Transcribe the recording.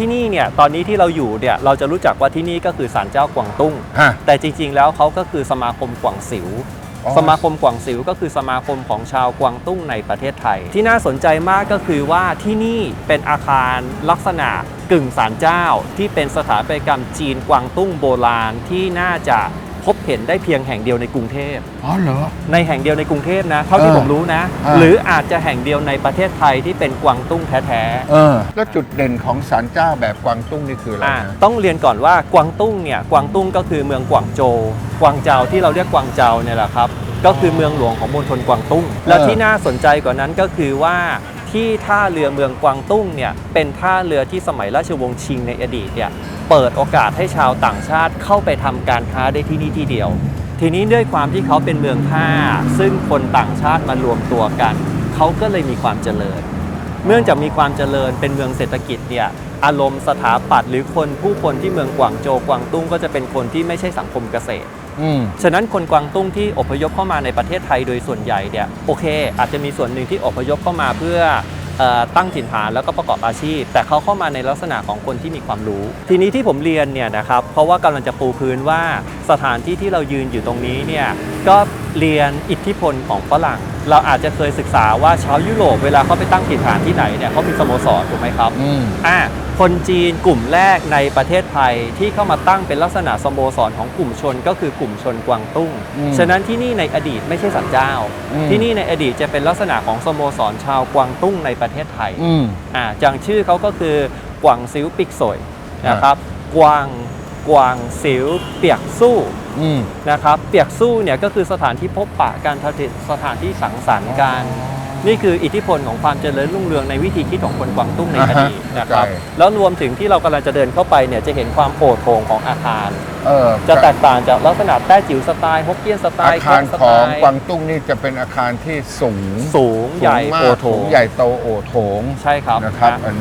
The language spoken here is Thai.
ที่นี่เนี่ยตอนนี้ที่เราอยู่เนี่ยเราจะรู้จักว่าที่นี่ก็คือศาลเจ้ากวางตุ้ง ฮะ แต่จริง ๆ แล้วเขาก็คือสมาคมกวางสิว อ๋อ สมาคมกวางสิวก็คือสมาคมของชาวกวางตุ้งในประเทศไทย ที่น่าสนใจมากก็คือว่าที่นี่เป็นอาคารลักษณะกึ่งศาลเจ้า ที่เป็นสถาปัตยกรรมจีนกวางตุ้งโบราณที่น่าจะ พบเห็นได้เพียงแห่งเดียวในกรุงเทพอ๋อเหรอ ในแห่งเดียวในกรุงเทพนะเท่าที่เออผมรู้นะ เออ หรืออาจจะแห่งเดียวในประเทศไทยที่เป็นกวางตุ้งแท้ๆ เออ แล้วจุดเด่นของศาลเจ้าแบบกวางตุ้งนี่คืออะไรอ่านะ ต้องเรียนก่อนว่ากวางตุ้งเนี่ยกวางตุ้งก็คือเมืองกวางโจวกวางเจาที่เราเรียกกวางเจาเนี่ยแหละครับก็คือเมืองหลวงของมณฑลกวางตุ้ง แล้วที่น่าสนใจกว่านั้นก็คือว่า ที่ท่าเรือเมืองกวางตุ้งเนี่ยเป็นท่าเรือที่สมัยราชวงศ์ชิงในอดีตเนี่ยเปิดโอกาสให้ชาวต่างชาติเข้าไปทำการค้าได้ที่นี่ที่เดียว ทีนี้ด้วยความที่เขาเป็นเมืองท่า ซึ่งคนต่างชาติมารวมตัวกัน เขาก็เลยมีความเจริญ เนื่องจากมีความเจริญเป็นเมืองเศรษฐกิจเนี่ยอารมณ์สถาปัตย์หรือคนผู้คนที่เมืองกวางโจวกวางตุ้งก็จะเป็นคนที่ไม่ใช่สังคมเกษตร อืม ฉะนั้นคนกวางตุ้งที่อพยพเข้ามาในประเทศไทยโดยส่วนใหญ่เนี่ยโอเค อาจจะมีส่วนหนึ่งที่อพยพเข้ามาเพื่อเอ่อตั้งถิ่นฐานแล้วก็ประกอบอาชีพ แต่เขาเข้ามาในลักษณะของคนที่มีความรู้ ทีนี้ที่ผมเรียนเนี่ยนะครับเพราะว่ากำลังจะปูพื้นว่า สถานที่ที่เรายืนอยู่ตรงนี้เนี่ยก็เรียนอิทธิพลของฝรั่ง เราอาจจะเคยศึกษาว่าชาวยุโรปเวลาเขาไปตั้งถิ่นฐานที่ไหนเนี่ยเขามีสโมสรถูกไหมครับอืม อ่าคนจีนกลุ่มแรกในประเทศไทยที่เข้ามาตั้งเป็นลักษณะสโมสรของกลุ่มชนก็คือกลุ่มชนกวางตุ้ง อืมฉะนั้นที่นี่ในอดีตไม่ใช่สันเจ้า อืม ที่นี่ในอดีตจะเป็นลักษณะของสโมสรชาวกวางตุ้งในประเทศไทย อืม อ่าจังชื่อเขาก็คือกวางซิวปิกสวยนะครับ กวาง กวางซิวเปียกสู้อืม นะครับ เปียกสู้เนี่ยก็คือสถานที่พบปะการสถานที่สังสรรค์กัน นี่คืออิทธิพลของความเจริญรุ่งเรืองในวิธีคิดของคนกวางตุ้งในอดีตอ่าฮะนะครับเข้าใจแล้วรวมถึงที่เรากำลังจะเดินเข้าไปเนี่ยจะเห็นความโอดโถงของอาคาร เออจะแตกต่างจากลักษณะแต้จิ๋วสไตล์ฮกเกี้ยนสไตอาล์คารสของไตล์กวางตุ้งนี่จะเป็นอาคารที่สูงสูงใหญ่สูงมากโอโถสูงงใหญ่โตโอโถงใช่ครับ นะครับนะอัน